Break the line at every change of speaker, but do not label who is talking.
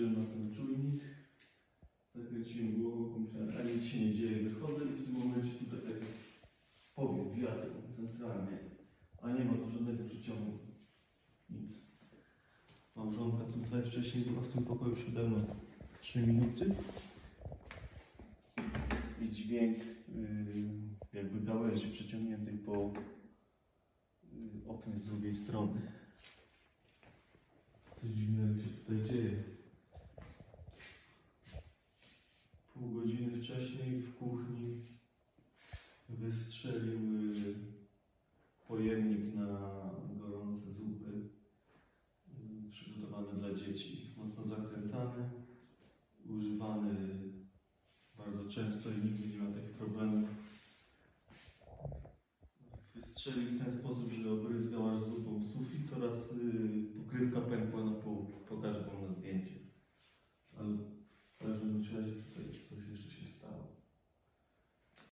Patrzyłem na ten czujnik, zakręciłem głową, pomyślałem, a nic się nie dzieje, wychodzę i w tym momencie tutaj taki powiew wiatru centralnie, a nie ma tu żadnego przyciągu, nic. Małżonka tutaj wcześniej była w tym pokoju przede mną 3 minuty i dźwięk yy, jakby gałęzi przeciągniętych po yy, oknie z drugiej strony. Coś dziwnego się tutaj dzieje. Pół godziny wcześniej w kuchni wystrzelił yy, pojemnik na gorące zupy yy, przygotowany dla dzieci. Mocno zakręcany, używany bardzo często i nigdy nie ma takich problemów. Wystrzelił w ten sposób, że obryzgał aż zupą sufit oraz yy, pokrywka